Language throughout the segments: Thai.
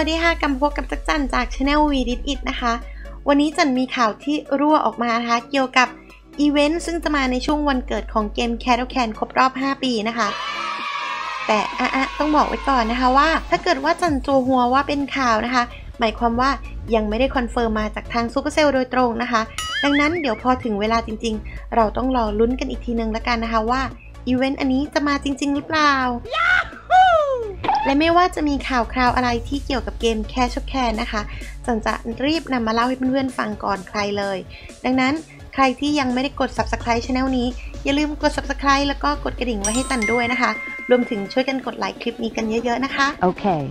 วัสดีค่ะกำพบกับจักจันจากช anel v d i t It นะคะ วันนี้จันมีข่าวที่รั่วออกมานะคะเกี่ยวกับอีเวนต์ซึ่งจะมาในช่วงวันเกิดของเกม Cattle Can ครบรอบ 5 ปีนะคะ แต่อะต้องบอกไว้ก่อนนะคะว่า ถ้าเกิดว่าจันโจหัวว่าเป็นข่าวนะคะ หมายความว่ายังไม่ได้คอนเฟิร์มมาจากทางซูเปอร์เซลโดยตรงนะคะ ดังนั้นเดี๋ยวพอถึงเวลาจริง ๆ เราต้องรอลุ้นกันอีกทีนึงแล้วกันนะคะว่าอีเวนต์อันนี้จะมาจริง ๆ หรือเปล่า และไม่ว่าจะมีข่าวคราวอะไรที่เกี่ยวกับเกม Cash of Can นะคะจันจะรีบนำมาเล่าให้เพื่อนๆฟังก่อนใครเลย ดังนั้นใครที่ยังไม่ได้กด Subscribe Channel นี้ อย่าลืมกด Subscribe แล้วก็กดกระดิ่งไว้ให้จันด้วยนะคะ รวมถึงช่วยกันกดไลค์คลิปนี้กันเยอะๆนะคะ Okay.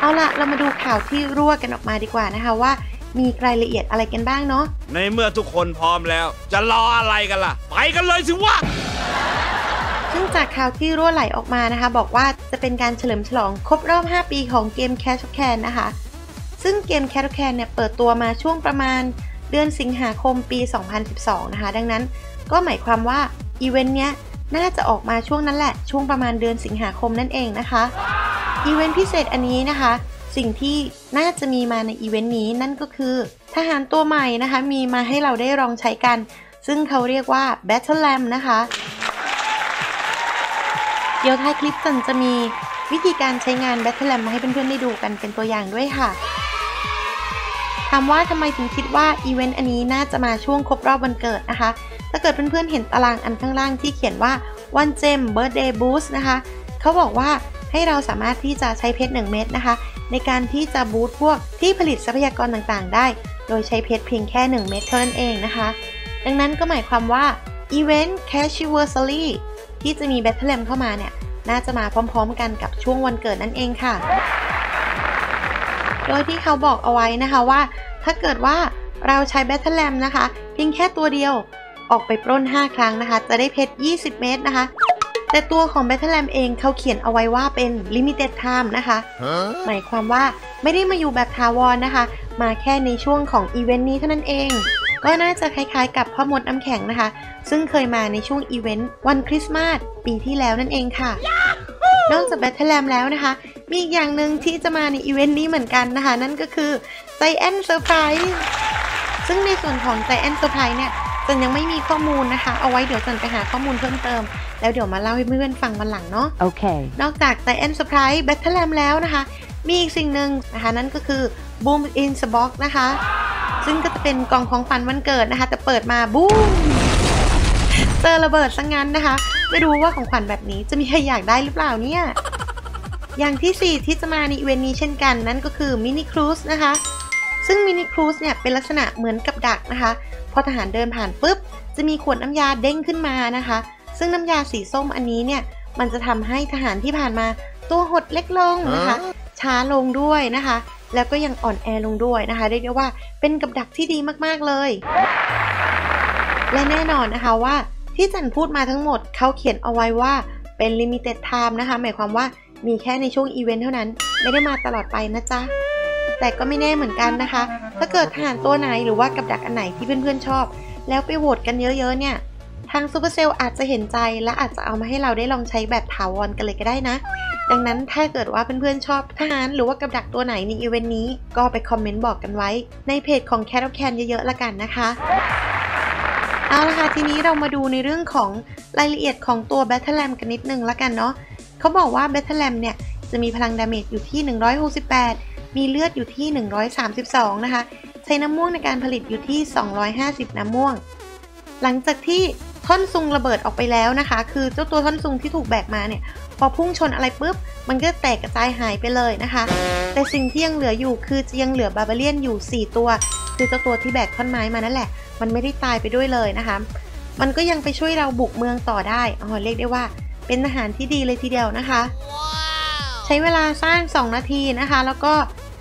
เอาล่ะเรามาดูข่าวที่รั่วกันออกมาดีกว่านะคะว่ามีรายละเอียดอะไรกันบ้างเนาะ ในเมื่อทุกคนพร้อมแล้ว จะรออะไรกันล่ะ ไปกันเลยสิวะซึ่ งจากข่าวที่รั่วไหลออกมานะคะ บอกว่าจะเป็นการเฉลิมฉลองครบรอบ 5 ปีของเกม Cash of Can นะคะ ซึ่งเกม Cash of Can เนี่ยเปิดตัวมาช่วงประมาณเดือนสิงหาคมปี 2012 นะคะ ดังนั้นก็หมายความว่าอีเวนต์เนี้ยน่าจะออกมาช่วงนั้นแหละ ช่วงประมาณเดือนสิงหาคมนั่นเองนะคะอีเวนต์พิเศษอันนี้นะคะ สิ่งที่น่าจะมีมาในอีเวนต์นี้นั่นก็คือทหารตัวใหม่นะคะ มีมาให้เราได้ลองใช้กัน ซึ่งเขาเรียกว่า Battle Lamb นะคะ เดี๋ยวท้ายคลิปจันจะมีวิธีการใช้งาน Battle Lamb มาให้เพื่อนๆได้ดูกันเป็นตัวอย่างด้วยค่ะถามว่าทำไมถึงคิดว่าอีเวนต์อันนี้น่าจะมาช่วงครบรอบวันเกิดนะคะ ถ้าเกิดเพื่อนๆเห็นตารางอันข้างล่างที่เขียนว่าวันเจม Birthday Boost นะคะ เขาบอกว่าให้เราสามารถที่จะใช้เพชร 1 เม็ดนะคะ ในการที่จะบูสต์พวกที่ผลิตทรัพยากรต่างๆ ได้ โดยใช้เพชรเพียงแค่ 1 เม็ดเท่านั้นเองนะคะ ดังนั้นก็หมายความว่าอีเวนต์ Cashiversary ที่จะมี Battle Lamb เข้ามาเนี่ย น่าจะมาพร้อมๆกันกับช่วงวันเกิดนั่นเองค่ะ โดยที่เขาบอกเอาไว้นะคะว่า ถ้าเกิดว่าเราใช้ Battle Lamb นะคะ เพียงแค่ตัวเดียวออกไปปล้น 5 ครั้งนะคะ จะได้เพชร 20 เม็ดนะคะ แต่ตัวของ Battle Lamb เองเขาเขียนเอาไว้ว่าเป็น Limited Time นะคะ หมายความว่าไม่ได้มาอยู่แบบทาวรนะคะ มาแค่ในช่วงของอีเวนต์นี้เท่านั้นเอง ก็น่าจะคล้ายๆ กับพ่อมดน้ำแข็งนะคะ ซึ่งเคยมาในช่วงอีเวนต์วันคริสต์มาสปีที่แล้วนั่นเองค่ะ นอกจาก Battle Lamb แล้วนะคะ มีอีกอย่างหนึ่งที่จะมาในอีเวนต์นี้เหมือนกันนะคะ นั่นก็คือ Giant Surprise ซึ่งในส่วนของ Giant Surprise เนี่ยจันยังไม่มีข้อมูลนะคะ เอาไว้เดี๋ยวจันไปหาข้อมูลเพิ่มเติม แล้วเดี๋ยวมาเล่าให้เพื่อนๆฟังวันหลังเนาะ Okay. นอกจาก Giant Surprise Battle Lamb แล้วนะคะ มีอีกสิ่งหนึ่งนะคะนั่นก็คือ Boom in the Box นะคะ ซึ่งก็จะเป็นกล่องของฝันวันเกิดนะคะ แต่เปิดมาบูมเจอระเบิดซะงงั้นนะคะ ไม่รู้ว่าของขวัญแบบนี้จะมีใครอยากได้หรือเปล่าเนี่ย อย่างที่ 4 ที่จะมาในอีเวนต์นี้เช่นกัน นั่นก็คือมินิครูซนะคะ ซึ่งมินิครูซเนี่ยเป็นลักษณะเหมือนกับดักนะคะ พอทหารเดินผ่านปุ๊บ จะมีขวดน้ำยาเด้งขึ้นมานะคะ ซึ่งน้ำยาสีส้มอันนี้เนี่ยมันจะทำให้ทหารที่ผ่านมาตัวหดเล็กลงนะคะ ช้าลงด้วยนะคะ แล้วก็ยังอ่อนแอลงด้วยนะคะเรียกได้ว่าเป็นกับดักที่ดีมากๆเลย และแน่นอนนะคะว่าที่จันพูดมาทั้งหมดเขาเขียนเอาไว้ว่าเป็น limited time นะคะ หมายความว่ามีแค่ในช่วงอีเวนต์เท่านั้น ไม่ได้มาตลอดไปนะจ๊ะ แต่ก็ไม่แน่เหมือนกันนะคะ ถ้าเกิดทหารตัวไหนหรือว่ากับดักอันไหนที่เพื่อนๆชอบ แล้วไปโหวตกันเยอะๆเนี่ย ทางซูเปอร์เซลอาจจะเห็นใจและอาจจะเอามาให้เราได้ลองใช้แบบถาวรกันเลยก็ได้นะ ดังนั้นถ้าเกิดว่าเพื่อนๆชอบทหารหรือว่ากับดักตัวไหนในอีเวนต์นี้ ก็ไปคอมเมนต์บอกกันไว้ ในเพจของ Cat of Can เยอะๆละกันนะคะเอาละค่ะทีนี้เรามาดูในเรื่องของรายละเอียดของตัว Battle Lamb กันนิดนึงละกันเนาะเขาบอกว่า Battle Lamb เนี่ยจะมีพลังดาเมจอยู่ที่ 168 มีเลือดอยู่ที่ 132 นะคะ ใช้น้ำม่วงในการผลิตอยู่ที่ 250 น้ำม่วง หลังจากที่ ท่อนซุงระเบิดออกไปแล้วนะคะ คือเจ้าตัวท่อนซุงที่ถูกแบกมาเนี่ย พอพุ่งชนอะไรปุ๊บ มันก็แตกกระจายหายไปเลยนะคะ แต่สิ่งที่ยังเหลืออยู่คือยังเหลือบาบาเลียนอยู่ 4 ตัว คือเจ้าตัวที่แบกท่อนไม้มานั่นแหละ มันไม่ได้ตายไปด้วยเลยนะคะ มันก็ยังไปช่วยเราบุกเมืองต่อได้อ๋อเรียกได้ว่า เป็นทหารที่ดีเลยทีเดียวนะคะใช้เวลาสร้าง 2 นาทีนะคะ แล้วก็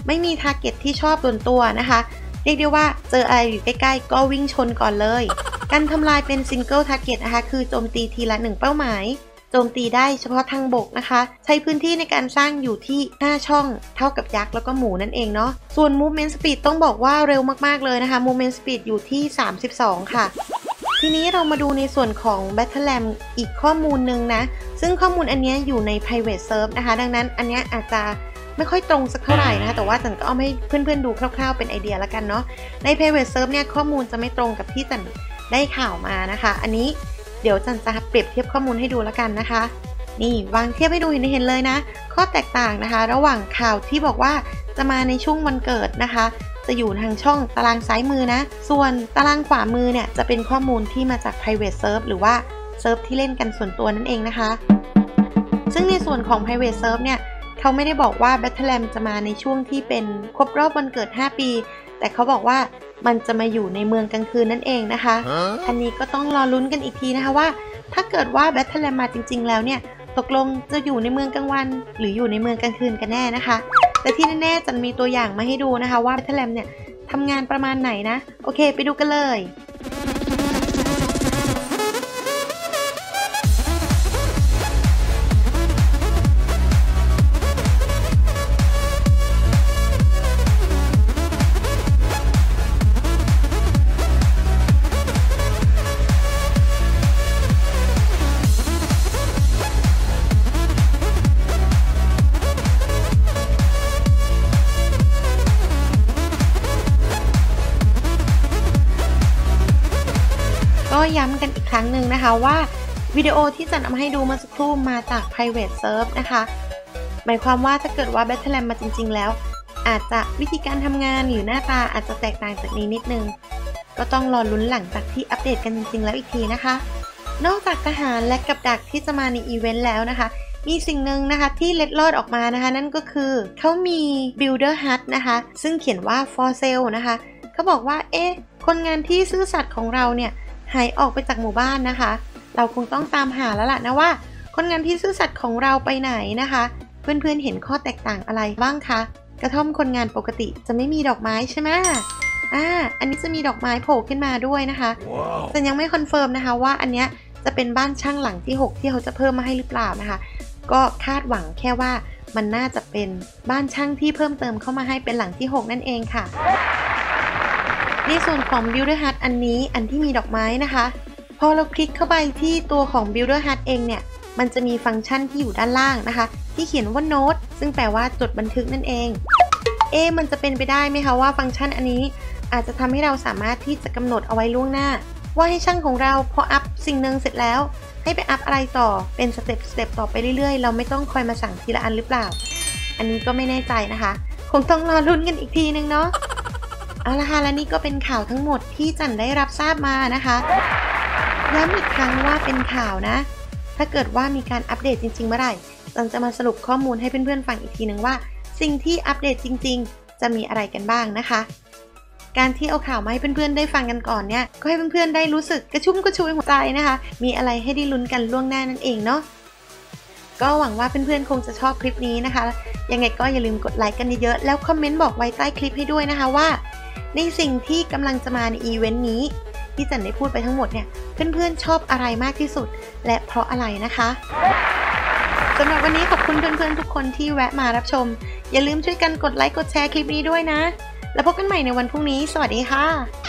ไม่มีทาร์เก็ตที่ชอบส่วนตัวนะคะ เรียกได้ว่าเจออะไรอยู่ใกล้ๆก็วิ่งชนก่อนเลย การทำลายเป็นซิงเกิลทาร์เก็ตนะคะคือโจมตีทีละ 1 เป้าหมายโจมตีได้เฉพาะทางบกนะคะ ใช้พื้นที่ในการสร้างอยู่ที่ 5 ช่อง เท่ากับยักษ์แล้วก็หมูนั่นเองเนาะส่วน Movement Speed ต้องบอกว่าเร็วมากๆเลยนะคะ Movement Speed อยู่ที่ 32 ค่ะ ทีนี้เรามาดูในส่วนของ Battle Lamb อีกข้อมูลหนึ่งนะ ซึ่งข้อมูลอันเนี้ยอยู่ใน private serve นะคะ ดังนั้นอันเนี้ยอาจจะไม่ค่อยตรงสักเท่าไหร่นะคะแต่ว่าจันก็เอาให้เพื่อนๆดูคร่าวๆเป็นไอเดียละกันเนาะใน private serve เนี่ยข้อมูลจะไม่ตรงกับที่จัน ได้ข่าวมานะคะ อันนี้เดี๋ยวจันจะเปรียบเทียบข้อมูลให้ดูและกันนะคะ นี่วางเทียบให้ดูเห็นเห็นเลยนะ ข้อแตกต่างนะคะ ระหว่างข่าวที่บอกว่าจะมาในช่วงวันเกิดนะคะ จะอยู่ทางช่องตารางซ้ายมือนะ ส่วนตารางขวามือเนี่ยจะเป็นข้อมูลที่มาจาก private serve หรือว่าเซิร์ฟที่เล่นกันส่วนตัวนั่นเองนะคะ ซึ่งในส่วนของ private serve เนี่ยเขาไม่ได้บอกว่า Battleland จะมาในช่วงที่เป็นครบรอบวันเกิด 5 ปี แต่เขาบอกว่า มันจะมาอยู่ในเมืองกลางคืนนั่นเองนะคะ อันนี้ก็ต้องรอลุ้นกันอีกทีนะคะว่า ถ้าเกิดว่า Battleland มาจริง ๆ แล้วเนี่ย ตกลงจะอยู่ในเมืองกลางวัน หรืออยู่ในเมืองกลางคืนกันแน่นะคะ แต่ที่แน่ๆจันมีตัวอย่างมาให้ดูนะคะว่า Battleland เนี่ยทำงานประมาณไหนนะ โอเค ไปดูกันเลย ย้ำกันอีกครั้งหนึ่งนะคะว่าวิดีโอที่จันเอามาให้ดูเมื่อสักครู่มาจาก private serve นะคะ หมายความว่าถ้าเกิดว่า Battleland มาจริง ๆ แล้ว อาจจะวิธีการทำงานหรือหน้าตาอาจจะแตกต่างจากนี้นิดนึง ก็ต้องรอลุ้นหลังจากที่อัปเดตกันจริง ๆ แล้วอีกทีนะคะ นอกจากทหารและกับดักที่จะมาในอีเวนต์แล้วนะคะ มีสิ่งหนึ่งนะคะที่เล็ดลอดออกมานะคะ นั่นก็คือเขามี builder hut นะคะ ซึ่งเขียนว่า for sale นะคะเขาบอกว่าเอ๊ะคนงานที่ซื่อสัตย์ของเราเนี่ย หายออกไปจากหมู่บ้านนะคะ เราคงต้องตามหาแล้วล่ะนะว่า คนงานที่ซื่อสัตย์ของเราไปไหนนะคะ เพื่อนๆเห็นข้อแตกต่างอะไรบ้างคะกระท่อมคนงานปกติจะไม่มีดอกไม้ใช่ไหมอ่าอันนี้จะมีดอกไม้โผล่ขึ้นมาด้วยนะคะแต่ยังไม่คอนเฟิร์มนะคะว่าอันเนี้ยจะเป็นบ้านช่างหลังที่ 6 ที่เขาจะเพิ่มมาให้หรือเปล่านะคะ ก็คาดหวังแค่ว่ามันน่าจะเป็นบ้านช่างที่เพิ่มเติมเข้ามาให้เป็นหลังที่ 6 นั่นเองค่ะ ในส่วนของ Builder Hut อันนี้อันที่มีดอกไม้นะคะ พอเราคลิกเข้าไปที่ตัวของ Builder Hut เองเนี่ย มันจะมีฟังก์ชันที่อยู่ด้านล่างนะคะ ที่เขียนว่า Note ซึ่งแปลว่าจดบันทึกนั่นเอง เอ มันจะเป็นไปได้ไหมคะว่าฟังก์ชันอันนี้ อาจจะทำให้เราสามารถที่จะกำหนดเอาไว้ล่วงหน้า ว่าให้ช่างของเราพออัพสิ่งหนึ่งเสร็จแล้ว ให้ไปอัพอะไรต่อเป็นสเต็ปสเต็ปต่อไปเรื่อยๆ เราไม่ต้องคอยมาสั่งทีละอันหรือเปล่า อันนี้ก็ไม่แน่ใจนะคะ คงต้องรอลุ้นกันอีกทีนึงเนาะ เอาละค่ะและนี่ก็เป็นข่าวทั้งหมดที่จันได้รับทราบมานะคะย้ำอีกครั้งว่าเป็นข่าวนะ ถ้าเกิดว่ามีการอัปเดตจริงๆเมื่อไหร่จันจะมาสรุปข้อมูลให้เพื่อนๆฟังอีกทีนึงว่า สิ่งที่อัปเดตจริง ๆ จะมีอะไรกันบ้างนะคะ การที่เอาข่าวมาให้เพื่อนๆได้ฟังกันก่อนเนี่ยก็ให้เพื่อนๆได้รู้สึกกระชุ่มกระชวยหัวใจนะคะ มีอะไรให้ได้ลุ้นกันล่วงหน้านั่นเองเนาะก็หวังว่าเพื่อนๆคงจะชอบคลิปนี้นะคะ ยังไงก็อย่าลืมกดไลค์กันเยอะๆแล้วคอมเมนต์บอกไว้ใต้คลิปให้ด้วยนะคะว่า ในสิ่งที่กำลังจะมาในอีเวนต์นี้ ที่จันได้พูดไปทั้งหมดเนี่ย เพื่อนๆชอบอะไรมากที่สุด และเพราะอะไรนะคะสำหรับวันนี้ขอบคุณเพื่อนๆทุกคนที่แวะมารับชม อย่าลืมช่วยกันกดไลค์กดแชร์คลิปนี้ด้วยนะ แล้วพบกันใหม่ในวันพรุ่งนี้ สวัสดีค่ะ